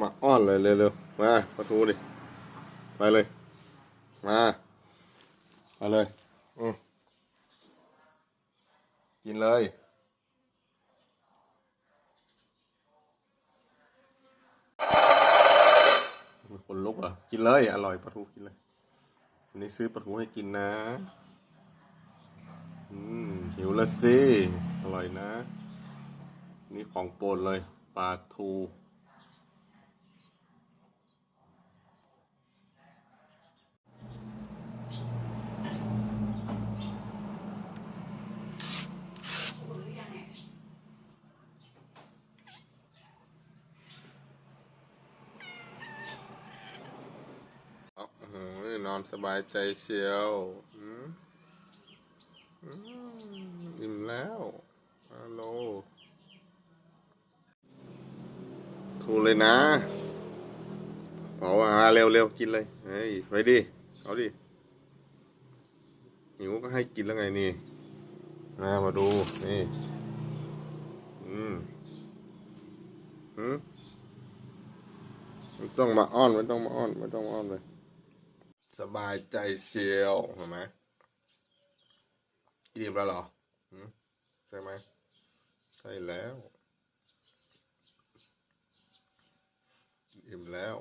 มาอ้อนเลยเร็วๆมาประตูดิไปเลย มามาเลยอืมกินเลยคนลุกอะกินเลย อร่อยปลาทูกินเลยวันนี้ซื้อปลาทูให้กินนะ อืมหิวล้วสิ อร่อยนะ นี่ของโปรดเลยปลาทู โอ้โห นอนสบายใจเชียวอืมอืมอิ่มแล้วฮัลโหลถูเลยนะบอกว่าอ่าเร็วเร็วกินเลย เฮ้ย ไปดิ เอาดิ หิวก็ให้กินแล้วไงนี่มามาดู นี่ อืมอืมไม่ต้องมาอ้อนไม่ต้องมาอ้อนไม่ต้องมาอ้อนเลย สบายใจเชียวเห็นไหมอิ่มแล้วเหรอใช่ไหมใช่แล้ว อิ่มแล้ว